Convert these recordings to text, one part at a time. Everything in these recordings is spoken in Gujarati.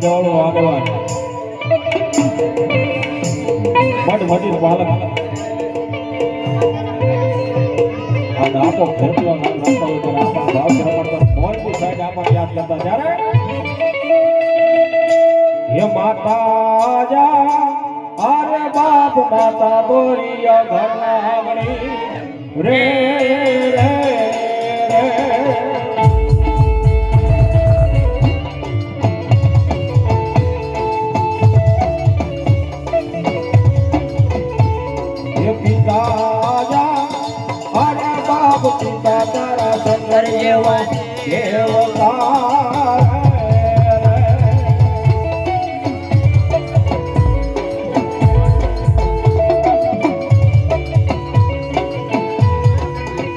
જવાળો આગળવાન મઢ મઢી બાલક આ દાપો ખેતલો ના નાખતો હોય ત્યારે આપણ ભાવ કરતા મોરબી હે માતા અરે બાપ માતા બોરિયા ઘરના આંગણી રે રે રે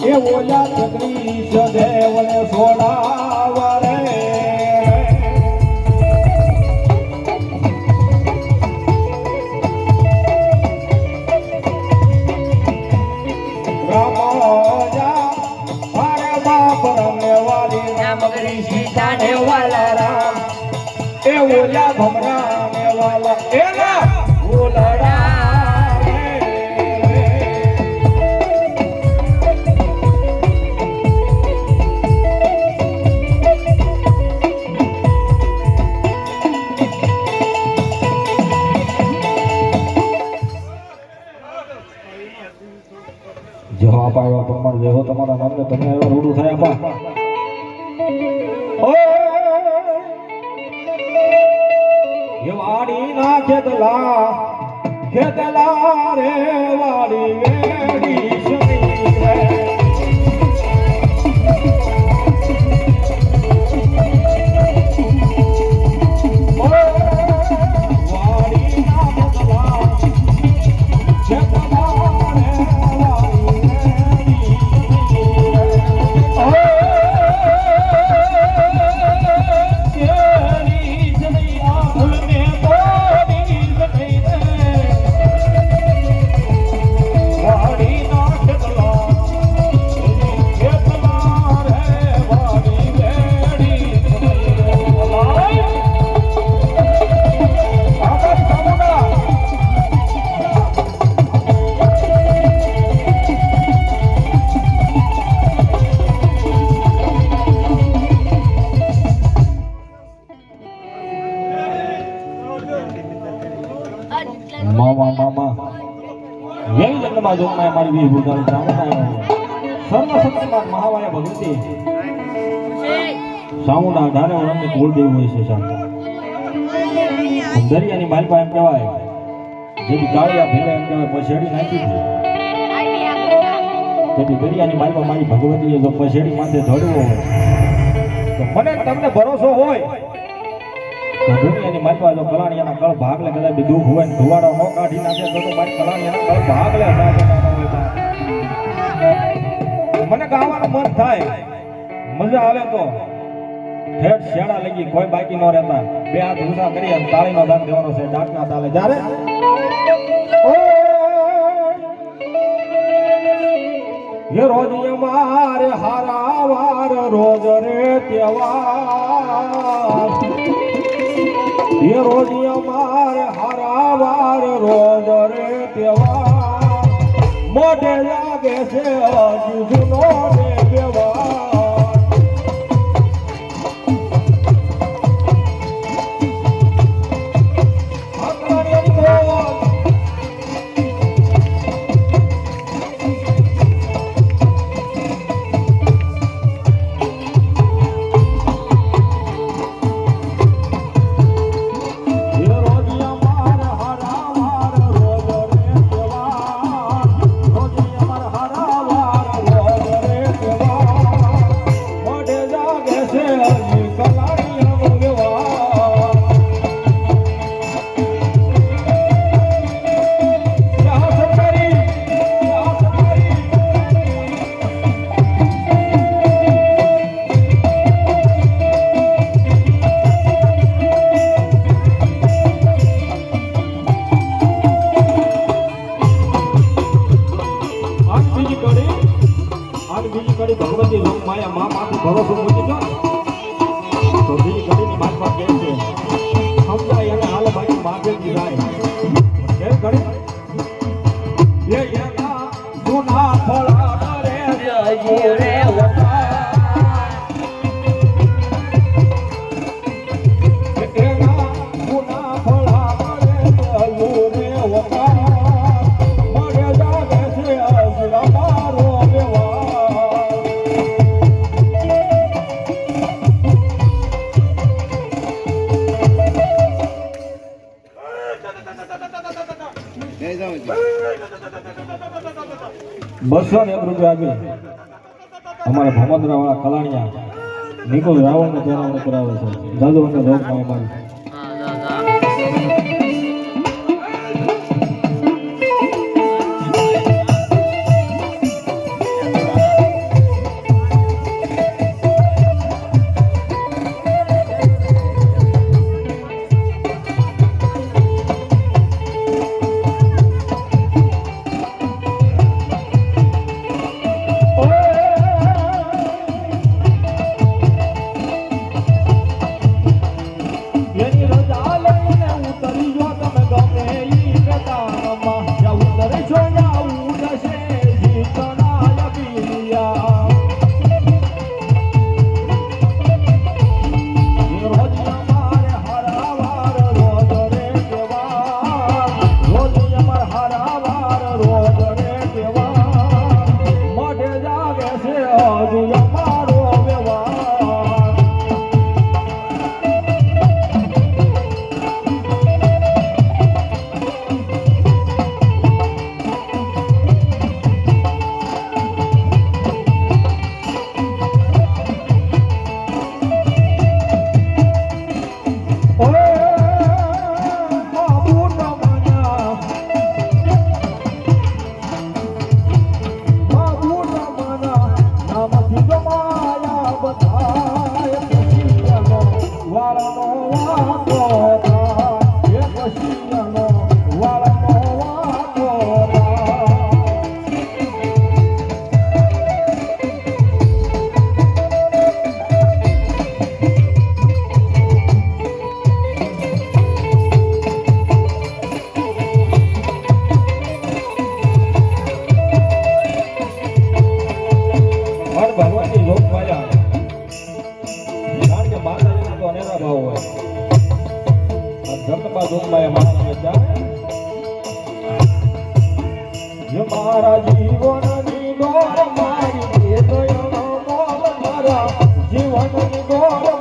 એ ઓલા જગદીશ સદેવને સોડાવરે વાડી ના ખેતલા ખેતલા રે વાડી વેડી સામુના અઢારે વર્ષની કુળદેવી હોય છે સાહેબ દરિયાની માલપા એમ કહેવાય. જેથી કાળિયા ભેલા એમ કહેવાય પછેડી નાખી છે. તેથી દરિયાની માલપા મારી ભગવતીએ જો પછેડી માથે ધડવો હોય, તો મને તમને ભરોસો હોય. તો દુનિયાની માલપા જો કલાણિયાના કળ ભાગ લે કદાચ દુઃખ હોય ને ધુવાડો ન કાઢી નાખે, તો મારી કલાણિયાના કળ ભાગ લે સાહેબ મને ગાવાનું મન થાય. મજા આવે તો. હેડ શેડા લઈ કોઈ બાકી ન રહેતા. બે હાથ ઊંચા કરી અને તાળીનો દાન દેવાનો છે ડાકના તાલે. જ્યારે હે રોજ અમાર હારાવાર, રોજ રે તેવા હે રોજ અમાર હારાવાર, રોજ રે તેવા મોઢે લાગે છે હજુ જુનો Baba બસો ને એક રૂપિયા આગળ અમારા ભમદરા વાળા કલાણિયા નિકુલ રાવણ ને તેના કરાવે છે. જાદુ અને લોકમાં અમારી જીવન ગોળ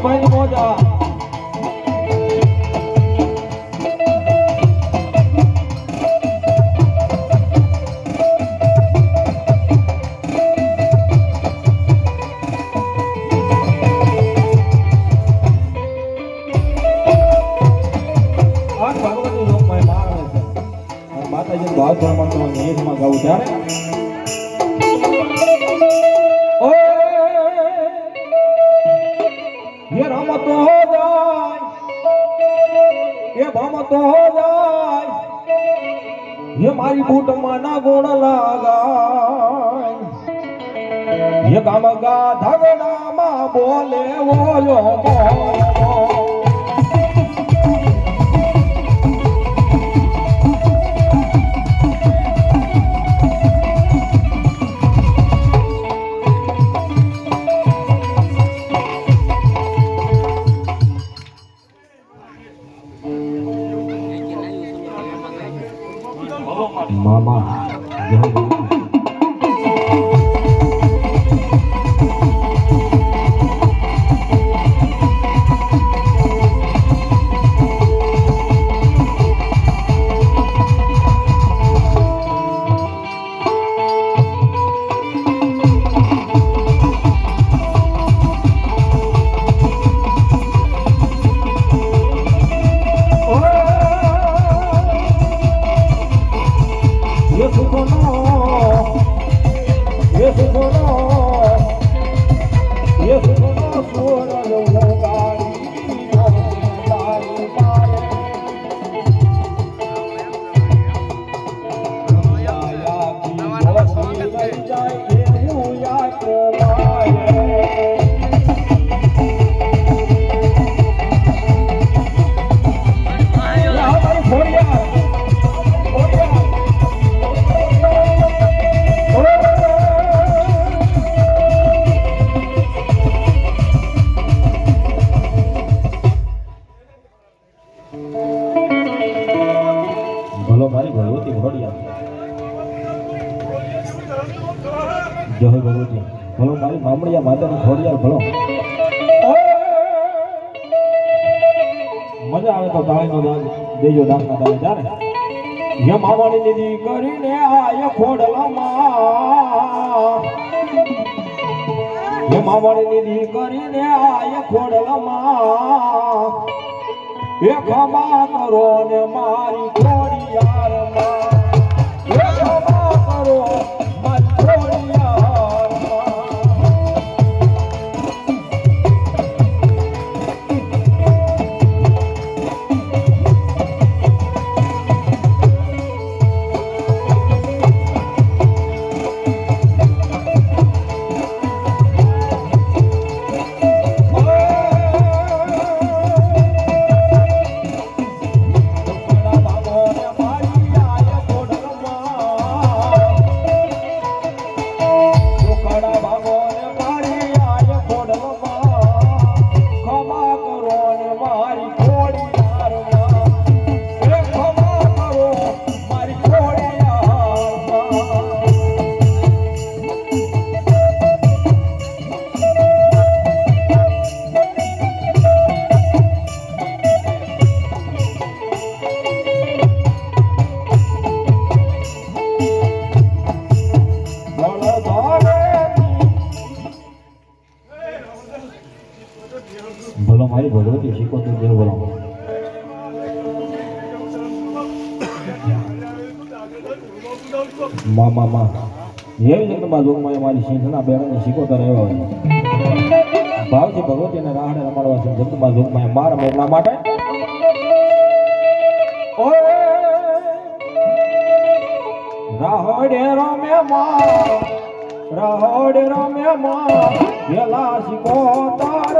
બહેન મોજા જાય, એ ભમતો જાય, એ મારી બૂટમાં ના ગુણ લાગાય. એ ગામ ગાધગડામાં બોલે ઓલો બોલો જય ભગવતી ભલો મારી મામડિયા માતાની ખોડિયાર ભલો. મજા આવે તો તાળીનો દાન, દેજો દાનના દાન. જાને હે મામણી દીદી કરીને આય ખોડલામાં. હે મામણી દીદી કરીને આય ખોડલામાં. એ ખમા કરો ને મારી ખોડિયારમાં જોગમાં મારી સિંહના બેરાની શીખોતર આવ્યા હોય. ભાવથી ભગવતીને રાહડે રમાડવા છે જગતમાં જોગમાં માર મોકલા માટે. રાહડે રમે માં રાહડે રમે માં પેલા શીખોતર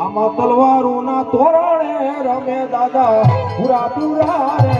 આમાં તલવારો ના તોરણે રમે દાદા પૂરા પૂરા રે.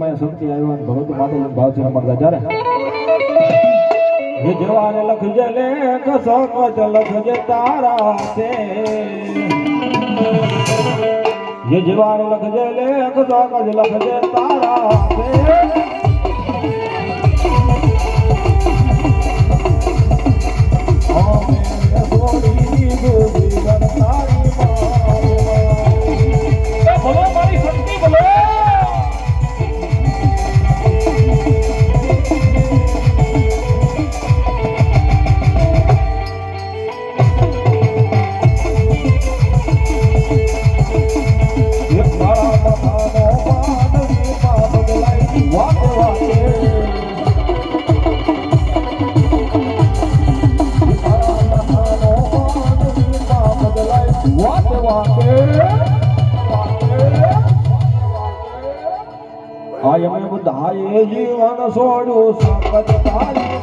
માં સુરતી આવ્યો અને ભગવતી માતા ભાવ છે રમતા જ્યારે હે જવાન લખજે લે કસો કસ લખજે તારા તે હે લખજે લે કસો કસ લખજે તારા તે Oh, man, that's what he needs. આય અમે બધાએ જીવન છોડ્યું સંગત તારી